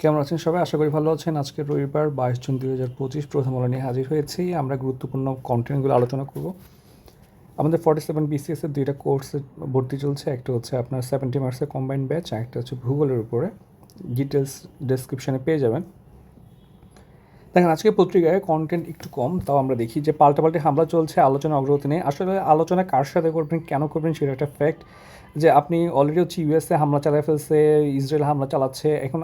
কেমন আছেন সবাই? আশা করি ভালো আছেন। আজকে রবিবার, বাইশ জুন দুই হাজার পঁচিশ প্রথম আলো নিয়ে হাজির হয়েছি। আমরা গুরুত্বপূর্ণ কন্টেন্টগুলো আলোচনা করব। আমাদের ফর্টি সেভেন বিসিএস এর দুইটা কোর্সে ভর্তি চলছে। একটা হচ্ছে আপনার সেভেন্টি মার্কসের কম্বাইন্ড ব্যাচ একটা হচ্ছে ভূগোলের উপরে। ডিটেলস ডেসক্রিপশনে পেয়ে যাবেন। দেখেন, আজকে পত্রিকায় কন্টেন্ট একটু কম, তাও আমরা দেখি যে পাল্টাপাল্টি হামলা চলছে, আলোচনা অগ্রগতি নেই। আসলে আলোচনা কার সাথে করবেন, কেন করবেন সেটা একটা ফ্যাক্ট যে আপনি অলরেডি হচ্ছে ইউএসএ হামলা চালিয়ে ফেলছে ইসরায়েল হামলা চালাচ্ছে। এখন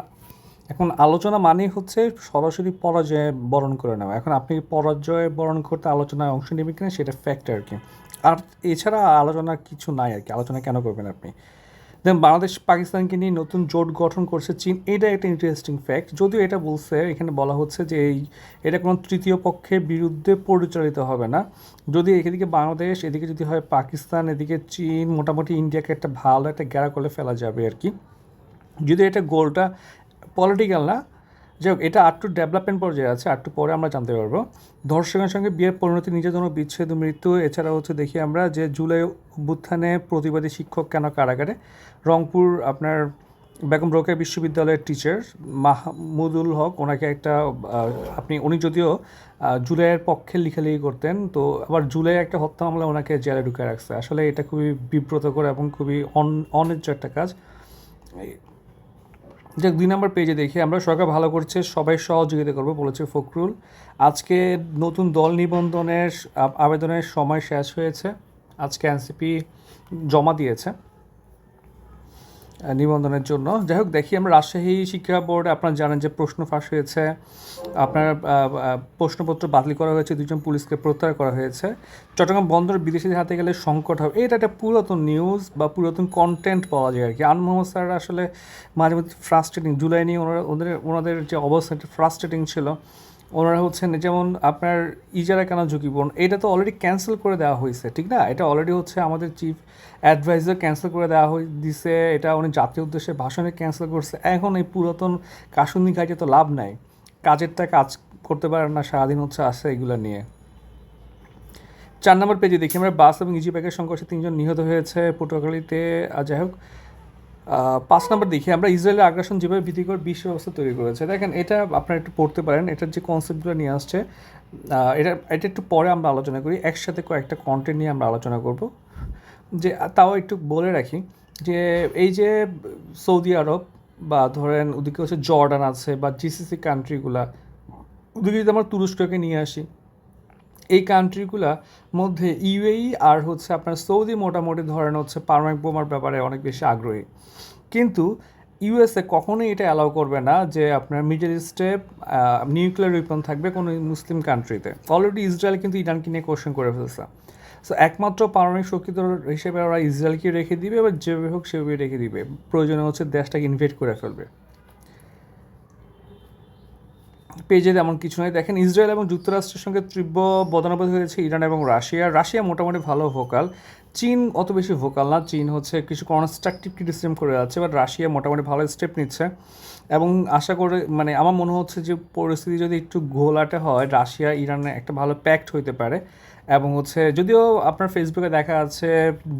এখন আলোচনা মানেই হচ্ছে সরাসরি পরাজয় বরণ করে নেওয়া। এখন আপনি পরাজয় বরণ করতে আলোচনায় অংশ নেবেন কিনা সেটা ফ্যাক্ট আর কি। আর এছাড়া আলোচনা কিছু নাই আর কি। আলোচনা কেন করবেন আপনি? দেন বাংলাদেশ পাকিস্তানকে নিয়ে নতুন জোট গঠন করছে চীন। এটা একটা ইন্টারেস্টিং ফ্যাক্ট যদিও এটা বলছে, এখানে বলা হচ্ছে যে এই, এটা কোনো তৃতীয় পক্ষের বিরুদ্ধে পরিচালিত হবে না। যদি এদিকে বাংলাদেশ, এদিকে যদি হয় পাকিস্তান, এদিকে চীন, মোটামুটি ইন্ডিয়াকে একটা ভালো একটা গ্যারা করে ফেলা যাবে আর কি। যদি এটা গোলটা পলিটিক্যাল না। যাই হোক এটা আটটু ডেভেলপমেন্ট পর্যায়ে আছে আটটু পরে আমরা জানতে পারব। ধর্ষকের সঙ্গে বিয়ের পরিণতি, নিজের জন্য বিচ্ছেদ, মৃত্যু এছাড়া হচ্ছে দেখি আমরা যে জুলাই অভ্যুত্থানে প্রতিবাদী শিক্ষক কেন কারাগারে? রংপুর আপনার বেগম রোকেয়া বিশ্ববিদ্যালয়ের টিচার মাহমুদুল হক, ওনাকে একটা আপনি, উনি যদিও জুলাইয়ের পক্ষে লিখালেখি করতেন, তো আবার জুলাই একটা হত্যা মামলা ওনাকে জেলে ঢুকে রাখছে। আসলে এটা খুবই বিব্রতকর এবং খুবই অন অন্যায্য একটা কাজ। যাক, দুই নম্বর পেজে দেখি। আমরা সরকার ভালো করছে, সবাই সহযোগিতা করবে বলেছে ফখরুল। আজকে নতুন দল নিবন্ধনের আবেদনের সময় শেষ হয়েছে। আজকে এনসিপি জমা দিয়েছে। নিবন্ধনের জন্য। যাই হোক দেখি আমরা রাজশাহী শিক্ষা বোর্ডে, আপনারা জানেন যে প্রশ্ন ফাঁস হয়েছে। আপনার প্রশ্নপত্র বাতিল করা হয়েছে দুজন পুলিশকে প্রত্যাহার করা হয়েছে। চট্টগ্রাম বন্দর বিদেশিদের হাতে গেলে সংকট হবে। এটা একটা পুরাতন নিউজ বা পুরাতন কন্টেন্ট পাওয়া যায় আর কি। আন মোহাম্মদ স্যার আসলে মাঝে মধ্যে ফ্রাস্ট্রেটিং জুলাই নিয়ে ওনারা, ওদের, ওনাদের যে অবস্থা ফ্রাস্ট্রেটিং ছিল। ওনারা হচ্ছেন যেমন আপনার ইজারা কেন ঝুঁকিপূর্ণ? এটা তো অলরেডি ক্যান্সেল করে দেওয়া হয়েছে, ঠিক না? এটা অলরেডি হচ্ছে আমাদের চিফ অ্যাডভাইজার ক্যান্সেল করে দেওয়া হয়ে দিছে, এটা উনি জাতীয় উদ্দেশ্যে ভাষণে ক্যান্সেল করছে। এখন এই পুরাতন কাশুনি খাইতে তো লাভ নাই। কাজেরটা কাজ করতে পারেন না, সারাদিন হচ্ছে আসে এগুলো নিয়ে। চার নম্বর পেজে দেখি আমরা, বাস এবং ইজি ব্যাগের সংঘর্ষে তিনজন নিহত হয়েছে পটুয়াখালীতে। যাই হোক পাঁচ নম্বর দেখি, আমরা ইসরায়েলের আগ্রাসন যেভাবে ভীতিকর বিশ্ব ব্যবস্থা তৈরি করেছে, দেখেন এটা আপনারা একটু পড়তে পারেন, এটার যে কনসেপ্টগুলো নিয়ে আসছে এটা এটা একটু পরে আমরা আলোচনা করি, একসাথে কয়েকটা কন্টেন্ট নিয়ে আমরা আলোচনা করব। যে, তাও একটু বলে রাখি যে, এই যে সৌদি আরব বা ধরেন ওদিকে হচ্ছে জর্ডান আছে বা জিসিসি কান্ট্রিগুলা ওদিকে যদি আমরা তুরস্ককে নিয়ে আসি এই কান্ট্রিগুলা মধ্যে ইউএই আর হচ্ছে আপনার সৌদি মোটামুটি ধরেন হচ্ছে পারমাণবিক বোমার ব্যাপারে অনেক বেশি আগ্রহী। কিন্তু ইউএসএ কখনোই এটা অ্যালাউ করবে না যে আপনার মিডল ইস্টে নিউক্লিয়ার উইপন থাকবে কোনো মুসলিম কান্ট্রিতে অলরেডি ইসরায়েল কিন্তু ইরানকে নিয়ে কোশ্চেন করে ফেলছে। সো একমাত্র পারমাণবিক শক্তি তো হিসেবে ওরা ইসরায়েলকে রেখে দিবে এবার যেভাবে হোক সেভাবে রেখে দিবে। প্রয়োজনে হচ্ছে দেশটাকে ইনভেট করে ফেলবে। পেজে তেমন কিছু নয় দেখেন, ইসরায়েল এবং যুক্তরাষ্ট্রের সঙ্গে তীব্র বদনাবাদ হয়েছে ইরান এবং রাশিয়া। রাশিয়া মোটামুটি ভালো ভোকাল চীন অত বেশি ভোকাল না। চীন হচ্ছে কিছু কনস্ট্রাকটিভ ক্রিটিসিজম করে যাচ্ছে বাট রাশিয়া মোটামুটি ভালো স্টেপ নিচ্ছে। এবং আশা করে মানে আমার মনে হচ্ছে যে পরিস্থিতি যদি একটু ঘোলাটে হয়, রাশিয়া ইরানে একটা ভালো প্যাক্ট হইতে পারে। এবং হচ্ছে, যদিও আপনার ফেসবুকে দেখা যাচ্ছে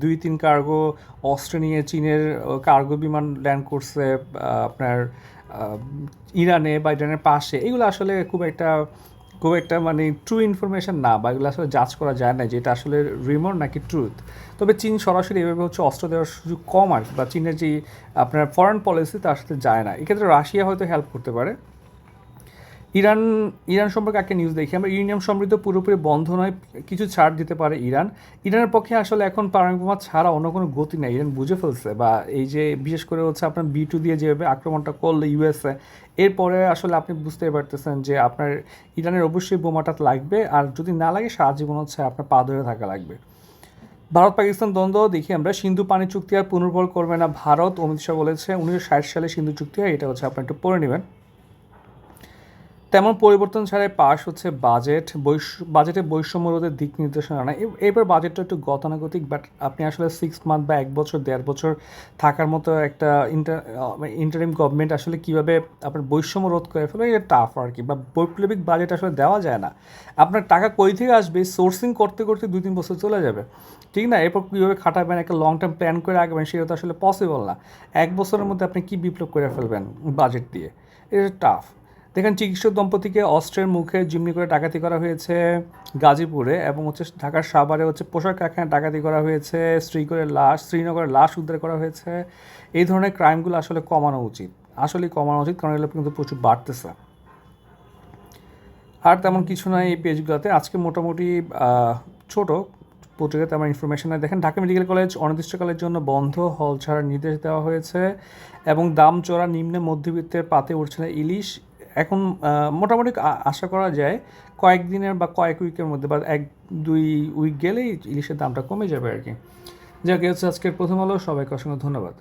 দুই, তিন কার্গো অস্ত্র নিয়ে চীনের কার্গো বিমান ল্যান্ড করছে আপনার ইরানে বা ইরানের পাশে, এগুলো আসলে খুব একটা খুব একটা মানে ট্রু ইনফরমেশন না বা এগুলো আসলে জাজ করা যায় না যে এটা আসলে রিমোর নাকি ট্রুথ তবে চীন সরাসরি এভাবে হচ্ছে অস্ত্র দেওয়ার সুযোগ কম আর বা চীনের যে আপনার ফরেন পলিসি তার সাথে যায় না। এক্ষেত্রে রাশিয়া হয়তো হেল্প করতে পারে। ইরান ইরান সম্পর্কে একটা নিউজ দেখি। আমরা ইউরেনিয়াম সমৃদ্ধ পুরোপুরি বন্ধ নয়, কিছু ছাড় দিতে পারে ইরান। ইরানের পক্ষে আসলে এখন পারমাণবিক বোমা ছাড়া অন্য কোনো গতি নেই। ইরান বুঝে ফেলছে বা এই যে বিশেষ করে হচ্ছে আপনার বি টু দিয়ে যেভাবে আক্রমণটা করল ইউএসএ এরপরে আসলে আপনি বুঝতেই পারতেছেন যে আপনার ইরানের অবশ্যই বোমাটা লাগবে, আর যদি না লাগে সারা জীবন হচ্ছে আপনার পা ধরে থাকা লাগবে। ভারত পাকিস্তান দ্বন্দ্ব, দেখি আমরা, সিন্ধু পানি চুক্তি আর পুনর্বল করবে না ভারত। অমিত শাহ বলেছে, উনিশশো ষাট সালে সিন্ধু চুক্তি হয়, এটা হচ্ছে আপনি একটু পড়ে নেবেন। তেমন পরিবর্তন ছাড়াই পাশ হচ্ছে বাজেট বাজেটে বৈষম্য রোধের দিক নির্দেশনা না এ- এবার বাজেটটা একটু গতানুগতিক বাট আপনি আসলে সিক্স মান্থ বা এক বছর, দেড় বছর থাকার মতো একটা ইন্টার ইন্টারিম গভর্নমেন্ট আসলে কীভাবে আপনার বৈষম্য রোধ করে ফেলবে এটা টাফ আর কি। বা বৈপ্লবিক বাজেট আসলে দেওয়া যায় না। আপনার টাকা কই থেকে আসবে? সোর্সিং করতে করতে দুই, তিন বছর চলে যাবে। ঠিক না? এরপর কীভাবে খাটাবেন? একটা লং টার্ম প্ল্যান করে আঁকবেন সেটা তো আসলে পসিবল না। এক বছরের মধ্যে আপনি কী বিপ্লব করে ফেলবেন বাজেট দিয়ে? এটা টাফ দেখেন চিকিৎসক দম্পতিকে অস্ত্রের মুখে জিম্মি করে ডাকাতি করা হয়েছে গাজীপুরে এবং হচ্ছে ঢাকার সাভারে হচ্ছে পোশাক কারখানায় ডাকাতি করা হয়েছে শ্রীনগরের লাশ শ্রীনগরের লাশ উদ্ধার করা হয়েছে। এই ধরনের ক্রাইমগুলো আসলে কমানো উচিত। আসলেই কমানো উচিত, কারণ এগুলো কিন্তু প্রচুর বাড়তেছে। আর তেমন কিছু নয় এই পেজগুলোতে। আজকে মোটামুটি ছোট পত্রিকাতে আমার ইনফরমেশন দেখেন, ঢাকা মেডিকেল কলেজ অনির্দিষ্টকালের জন্য বন্ধ হল ছাড়ার নির্দেশ দেওয়া হয়েছে এবং দাম চড়া নিম্নে মধ্যবিত্তের পাতে উঠছে না। ইলিশ এখন মোটামুটি আশা করা যায় কয়েক দিনের বা কয়েক উইকের মধ্যে বা এক, দুই উইক গেলেই ইলিশের দামটা কমে যাবে আর কি। যাকে হচ্ছে আজকের প্রথম আলো। সবাইকে অসংখ্য ধন্যবাদ।